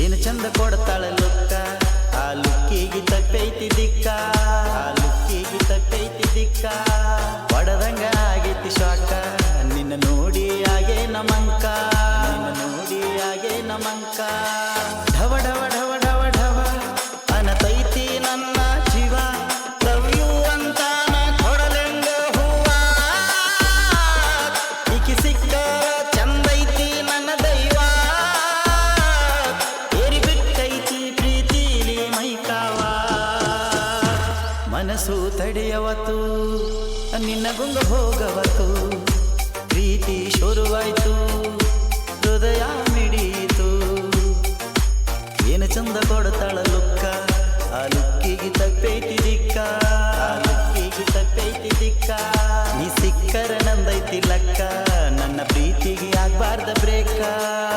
ಏನ ಚಂದ ಕೊಡ್ತಾಳೆ ಲುಕ್ಕ. ಆ ಲುಕ್ಕಿಗೆ ತಪ್ಪೈತಿ ದಿಕ್ಕ. ಆ ಲುಕ್ಕಿಗೆ ತಪ್ಪೈತಿ ದಿಕ್ಕ. ಒಡದಂಗ ಆಗೈತಿ ಶಾಕ ನಿನ್ನ ನೋಡಿ ಹಾಗೆ ನಮಂಕ. ನಿನ್ನ ನೋಡಿ ಹಾಗೆ ನಮಂಕ. ಮನಸ್ಸು ತಡೆಯವತ್ತು, ನಿನ್ನ ಗುಂಗ ಹೋಗವತ್ತು, ಪ್ರೀತಿ ಶುರುವಾಯ್ತು, ಹೃದಯ ಮಿಡಿಯಿತು. ಏನು ಚಂದ ಕೊಡತಾಳ ಲುಕ್ಕ, ಆ ಲುಕ್ಕಿಗೆ ತಪ್ಪೈತಿ ದಿಕ್ಕ. ಆ ಲುಕ್ಕಿಗೆ ತಪ್ಪೈತಿ ದಿಕ್ಕ. ಈ ಸಿಕ್ಕರ ನಂದೈತಿ ಲಕ್ಕ, ನನ್ನ ಪ್ರೀತಿಗೆ ಆಗ್ಬಾರ್ದ ಬ್ರೇಕಾ.